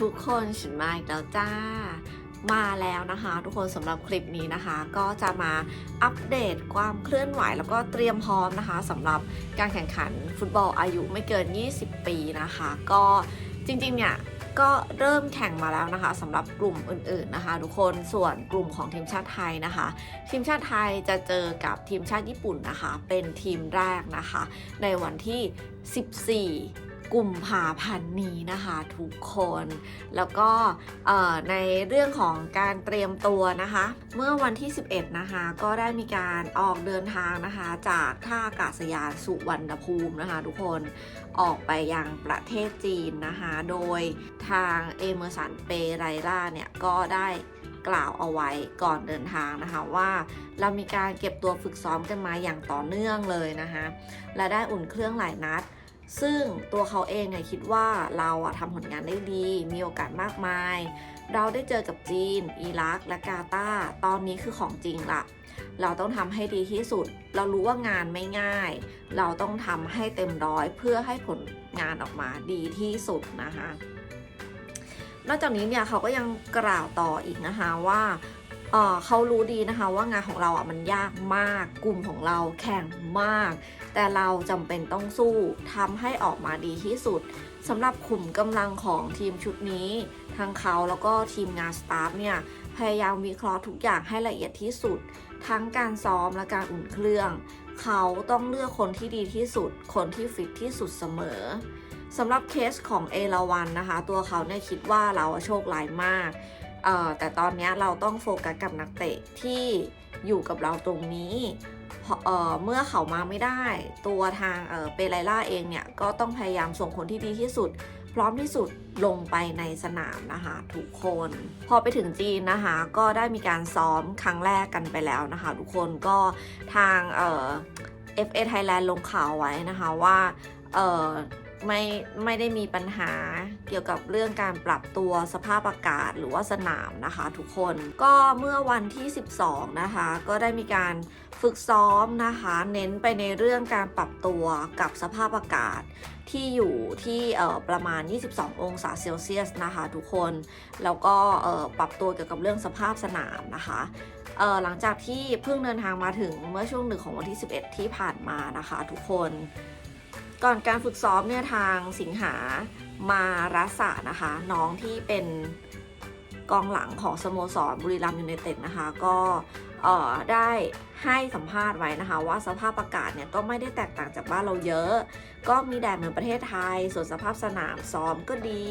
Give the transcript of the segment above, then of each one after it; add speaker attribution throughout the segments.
Speaker 1: ทุกคนฉันมาอีกแล้วจ้า มาแล้วนะคะ ทุกคนสำหรับคลิปนี้นะคะ ก็จะมาอัปเดตความเคลื่อนไหวแล้วก็เตรียมพร้อมนะคะสำหรับการแข่งขันฟุตบอลอายุไม่เกิน 20 ปีนะคะ ก็จริงๆเนี่ยก็เริ่มแข่งมาแล้วนะคะสำหรับกลุ่มอื่นๆนะคะทุกคนส่วนกลุ่มของทีมชาติไทยนะคะ ทีมชาติไทยจะเจอกับทีมชาติญี่ปุ่นนะคะ เป็นทีมแรกนะคะ ในวันที่ 14 กุมภาพันธ์นี้นะคะทุกคน แล้วก็ในเรื่องของการเตรียมตัวนะคะ เมื่อวันที่ 11 นะคะ ก็ได้มีการออกเดินทางนะคะ จากท่าอากาศยานสุวรรณภูมินะคะ ทุกคนออกไปยังประเทศจีนนะคะ โดยทางเอเมอร์สันเปไรล่าเนี่ย ก็ได้กล่าวเอาไว้ก่อนเดินทางนะคะว่าเรามีการเก็บตัวฝึกซ้อมกันมาอย่างต่อเนื่องเลยนะคะ และได้อุ่นเครื่องหลายนัด ซึ่งตัวเขาเองเนี่ยคิดว่าเราอะทำผลงานได้ดี มีโอกาสมากมาย เราได้เจอกับจีน อิรัก และกาตาร์ตอนนี้คือของจริงละเราต้องทำให้ดีที่สุด เรารู้ว่างานไม่ง่าย เราต้องทำให้เต็มร้อยเพื่อให้ผลงานออกมาดีที่สุดนะคะนอกจากนี้เนี่ยเขาก็ยังกล่าวต่ออีกนะคะว่า เขารู้ดีนะคะว่างานของเราอะมันยากมาก กลุ่มของเราแข่งมาก แต่เราจำเป็นต้องสู้ทำให้ออกมาดีที่สุดสำหรับขุมกำลังของทีมชุดนี้ทั้งเขาแล้วก็ทีมงานสตาฟเนี่ยพยายามวิเคราะห์ทุกอย่างให้ละเอียดที่สุด ทั้งการซ้อมและการอุ่นเครื่อง เขาต้องเลือกคนที่ดีที่สุด คนที่ฟิตที่สุดเสมอสำหรับเคสของเอราวันนะคะ ตัวเขาเนี่ยคิดว่าเราโชคร้ายมาก แต่ตอนนี้เราต้องโฟกัสกับนักเตะที่อยู่กับเราตรงนี้เพราะเมื่อเขามาไม่ได้ ตัวทางเเปไลล่าเองเนี่ย ก็ต้องพยายามส่งคนที่ดีที่สุด พร้อมที่สุดลงไปในสนามนะคะทุกคน พอไปถึงจีนนะคะ ก็ได้มีการซ้อมครั้งแรกกันไปแล้วนะคะ ทุกคนก็ทางเอ่อ FA Thailand ลงข่าวไว้นะคะว่า ไม่ไม่ได้มีปัญหาเกี่ยวกับเรื่องการปรับตัวสภาพอากาศหรือว่าสนามนะคะทุกคนก็เมื่อวันที่ 12 นะคะ ก็ได้มีการฝึกซ้อมนะคะ เน้นไปในเรื่องการปรับตัวกับสภาพอากาศที่อยู่ที่ประมาณ 22 องศาเซลเซียสนะคะทุกคน แล้วก็ปรับตัวเกี่ยวกับเรื่องสภาพสนามนะคะหลังจากที่เพิ่งเดินทางมาถึงเมื่อช่วงหนึ่งของวันที่ 11 ที่ผ่านมานะคะทุกคน ก่อนการฝึกซ้อมเนี่ยทางสิงหามารัสานะคะ น้องที่เป็นกองหลังของสโมสรบุรีรัมย์ยูไนเต็ดนะคะ ก็ได้ให้สัมภาษณ์ไว้นะคะ ว่าสภาพอากาศเนี่ยก็ไม่ได้แตกต่างจากบ้านเราเยอะ ก็มีแดดเหมือนประเทศไทย ส่วนสภาพสนามซ้อมก็ดี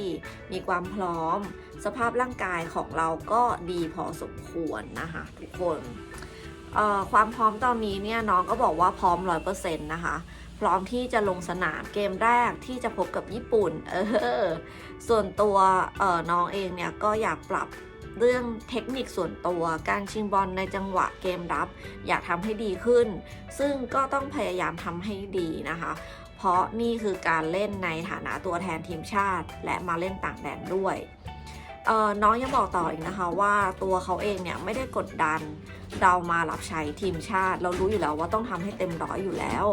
Speaker 1: มีความพร้อม สภาพร่างกายของเราก็ดีพอสมควรนะคะทุกคน ความพร้อมตอนนี้เนี่ยน้องก็บอกว่าพร้อมร้อยเปอร์เซ็นต์นะคะ พร้อมที่จะลงสนามเกมแรกที่จะพบกับญี่ปุ่น เออ ส่วนตัวเออน้องเองเนี่ยก็อยากปรับเรื่องเทคนิคส่วนตัวการชิงบอลในจังหวะเกมรับ อยากทำให้ดีขึ้น ซึ่งก็ต้องพยายามทำให้ดีนะคะ เพราะนี่คือการเล่นในฐานะตัวแทนทีมชาติ และมาเล่นต่างแดนด้วย น้องยังบอกต่ออีกนะคะว่าตัวเขาเองเนี่ยไม่ได้กดดันเรามารับใช้ทีมชาติ เรารู้อยู่แล้วว่าต้องทำให้เต็มร้อยอยู่แล้ว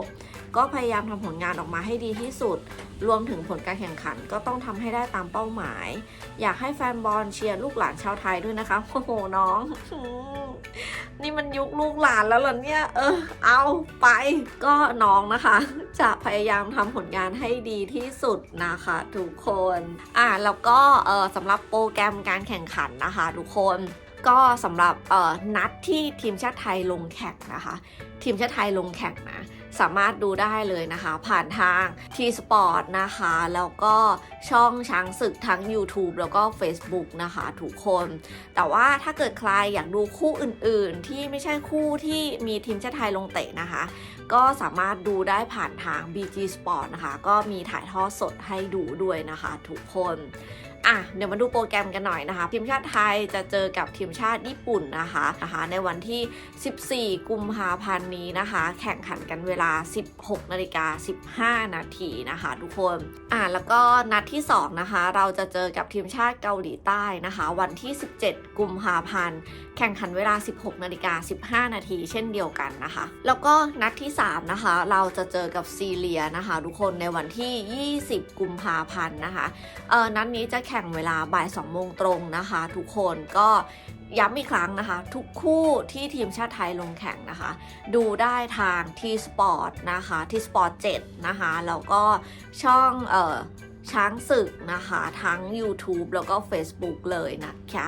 Speaker 1: ก็พยายามทำผลงานออกมาให้ดีที่สุด รวมถึงผลการแข่งขันก็ต้องทำให้ได้ตามเป้าหมาย อยากให้แฟนบอลเชียร์ลูกหลานชาวไทยด้วยนะคะโอ้โหน้อง นี่มันยุคลูกหลานแล้วเหรอเนี่ย เออ เอาไปก็น้องนะคะ จะพยายามทำผลงานให้ดีที่สุดนะคะทุกคน อ่าแล้วก็เออสำหรับโปรแกรมการแข่งขันนะคะ ทุกคนก็สำหรับเออนัดที่ทีมชาติไทยลงแข่งนะคะ ทีมชาติไทยลงแข่งนะ สามารถดูได้เลยนะคะ ผ่านทาง T Sport นะคะ แล้วก็ช่องช้างศึกทั้ง YouTube แล้วก็ Facebook นะคะทุกคน แต่ว่าถ้าเกิดใครอยากดูคู่อื่น ๆ ที่ไม่ใช่คู่ที่มีทีมชาติไทยลงเตะนะคะ ก็สามารถดูได้ผ่านทาง BG Sport นะคะ ก็มีถ่ายทอดสดให้ดูด้วยนะคะทุกคน อะเดี๋ยวมาดูโปรแกรมกันหน่อยนะคะ ทีมชาติไทยจะเจอกับทีมชาติญี่ปุ่นนะคะนะคะในวันที่ 14 กุมภาพันธ์นี้นะคะ แข่งขันกันเวลา 16นาฬิกา15 นาทีนะคะทุกคนอะแล้วก็นัดที่ 2 นะคะ เราจะเจอกับทีมชาติเกาหลีใต้นะคะ วันที่ 17 กุมภาพันธ์แข่งขันเวลา 16นาฬิกา15 นาทีเช่นเดียวกันนะคะ แล้วก็นัดที่ 3 นะคะ เราจะเจอกับซีเรียนะคะ ทุกคนในวันที่ 20 กุมภาพันธ์นะคะเออนัดนนี้จะแข่งข่งเวลาบ่าย2โมงตรงนะคะ ทุกคนก็ย้ำอีกครั้งนะคะ ทุกคู่ที่ทีมชาติไทยลงแข่งนะคะ ดูได้ทาง T Sport นะคะ T Sport 7นะคะ แล้วก็ช่องเอ่อช้างศึกนะคะ ทั้ง YouTube แล้วก็ Facebook เลยนะคะ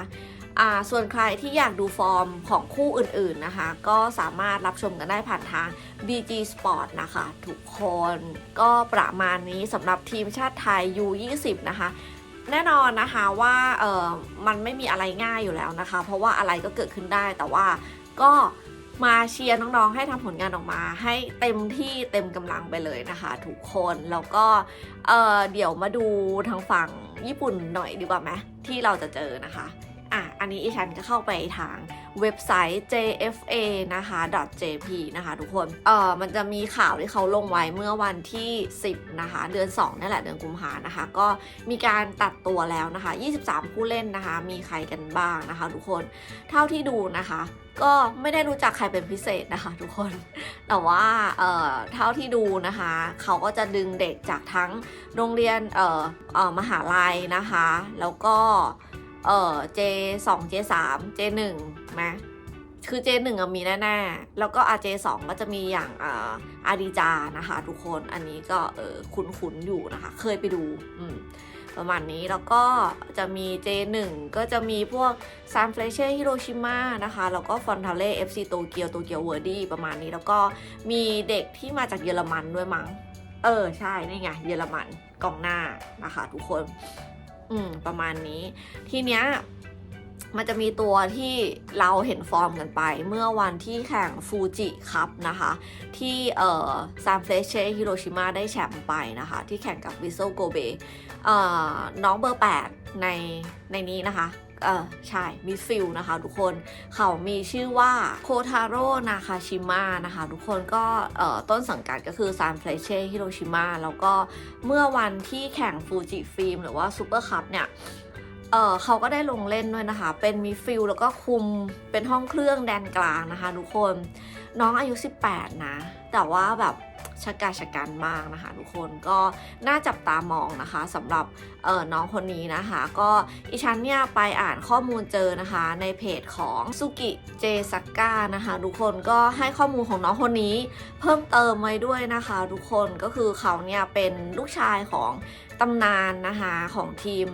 Speaker 1: อ่าส่วนใครที่อยากดูฟอร์มของคู่อื่นๆนะคะ ก็สามารถรับชมกันได้ผ่านทาง BG Sport นะคะ ทุกคนก็ประมาณนี้สำหรับทีมชาติไทย U20 นะคะ แน่นอนนะคะว่าเออมันไม่มีอะไรง่ายอยู่แล้วนะคะ เพราะว่าอะไรก็เกิดขึ้นได้แต่ว่าก็มาเชียร์น้องๆ ให้ทำผลงานออกมา ให้เต็มที่เต็มกำลังไปเลยนะคะทุกคนแล้วก็เออเดี๋ยวมาดูทางฝั่งญี่ปุ่นหน่อยดีกว่าไหมที่เราจะเจอนะคะอะอันนี้อีฉันก็เข้าไปทาง เว็บไซต์ jfa นะคะ .jp นะคะทุกคนเออมันจะมีข่าวที่เขาลงไว้เมื่อวันที่ 10 นะคะ เดือน2นั่นแหละเดือนกุมภานะคะ ก็มีการตัดตัวแล้วนะคะ 23 ผู้เล่นนะคะ มีใครกันบ้างนะคะ ทุกคนเท่าที่ดูนะคะ ก็ไม่ได้รู้จักใครเป็นพิเศษนะคะ ทุกคนแต่ว่าเอ่อเท่าที่ดูนะคะ เขาก็จะดึงเด็กจากทั้งโรงเรียนเอ่อเอ่อมหาลัยนะคะ แล้วก็ เอ่อ J2 J3 J1 ไหมคือ J1 อะมีแน่ๆ แล้วก็ RJ2 ก็จะมีอย่างเอ่ออาดีจานะคะ ทุกคนอันนี้ก็เออคุ้นๆอยู่นะคะ เคยไปดูอืมประมาณนี้แล้วก็จะมี J1 ก็จะมีพวกซานเฟรเช่ฮิโรชิมานะคะ แล้วก็ฟอนทาเล่ FC โตเกียวโตเกียวเวอร์ดี้ประมาณนี้ แล้วก็มีเด็กที่มาจากเยอรมันด้วยมั้ง เออ ใช่ นี่ไง เยอรมันกองหน้านะคะ ทุกคน อืม ประมาณนี้ ทีเนี้ยมันจะมีตัวที่เราเห็นฟอร์มกันไป เมื่อวันที่แข่งฟูจิคัพนะคะ ที่เอ่อซานเฟรเช่ฮิโรชิมาได้แชมป์ไปนะคะ ที่แข่งกับวิโซโกเบเอ่อน้องเบอร์ 8 ในในนี้นะคะ เออใช่มิดฟิลนะคะทุกคนเขามีชื่อว่าโคทาโร่นาคาชิมะนะคะทุกคนก็เอ่อต้นสังกัดก็คือซานเฟรเช่ฮิโรชิมาแล้วก็เมื่อวันที่แข่งฟูจิฟิล์มหรือว่าซูเปอร์คัพเนี่ยเออเขาก็ได้ลงเล่นด้วยนะคะ เป็นมีฟิลแล้วก็คุมเป็นห้องเครื่องแดนกลางนะคะทุกคน น้องอายุ 18 นะ แต่ว่าแบบ ชะกาชะกันมากนะคะ ทุกคนก็น่าจับตามองนะคะสำหรับเออน้องคนนี้นะคะ ก็อีฉันเนี่ยไปอ่านข้อมูลเจอนะคะในเพจของสุกิเจซักก้านะคะทุกคนก็ให้ข้อมูลของน้องคนนี้ เพิ่มเติมไว้ด้วยนะคะ ทุกคนก็คือเขาเนี่ยเป็นลูกชายของตำนานนะคะของทีม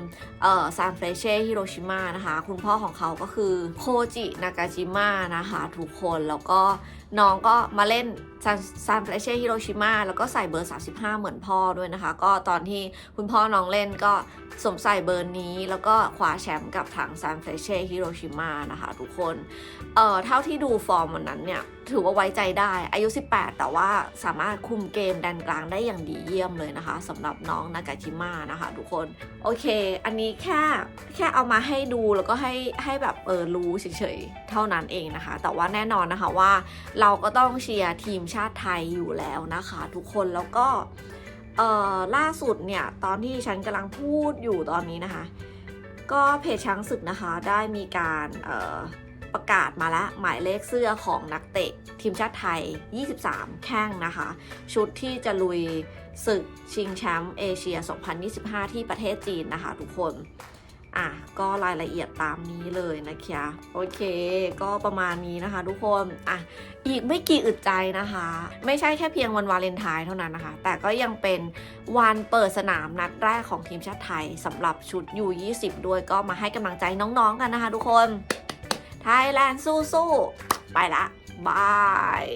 Speaker 1: เอ่อซานเฟรเช่ฮิโรชิมานะคะ คุณพ่อของเขาก็คือโคจินากาจิมะนะคะทุกคนแล้วก็น้องก็มาเล่นซานเฟรเช่ฮิโรชิมาแล้วก็ใส่เบอร์ 35 เหมือนพ่อด้วยนะคะ ก็ตอนที่คุณพ่อน้องเล่นก็สวมใส่เบอร์นี้ แล้วก็คว้าแชมป์กับทางซานเฟรเช่ฮิโรชิมานะคะทุกคนเอ่อเท่าที่ดูฟอร์มวันนั้นเนี่ย ถือว่าไว้ใจได้อายุ 18 แต่ว่าสามารถคุมเกมแดนกลางได้อย่างดีเยี่ยมเลยนะคะสำหรับน้องนากาจิมะนะคะทุกคนโอเค อันนี้แค่แค่เอามาให้ดูแล้วก็ให้ให้แบบเออรู้เฉยๆเท่านั้นเองนะคะ แต่ว่าแน่นอนนะคะว่าเราก็ต้องเชียร์ทีมชาติไทยอยู่แล้วนะคะทุกคนแล้วก็ล่าสุดเนี่ยตอนที่ฉันกำลังพูดอยู่ตอนนี้นะคะ ก็เพจช้างศึกนะคะได้มีการประกาศมาแล้วหมายเลขเสื้อของนักเตะทีมชาติไทย 23 แข้งนะคะ ชุดที่จะลุยศึกชิงแชมป์เอเชีย 2025 ที่ประเทศจีนนะคะทุกคน อะก็รายละเอียดตามนี้เลยนะคะโอเค ก็ประมาณนี้นะคะ ทุกคนอะอีกไม่กี่อึดใจนะคะ ไม่ใช่แค่เพียงวันวาเลนไทน์เท่านั้นนะคะ แต่ก็ยังเป็นวันเปิดสนามนัดแรกของทีมชาติไทยสำหรับชุด U20 ด้วยก็มาให้กำลังใจน้องๆกันนะคะ ทุกคนไทยแลนด์สู้ๆไปละบาย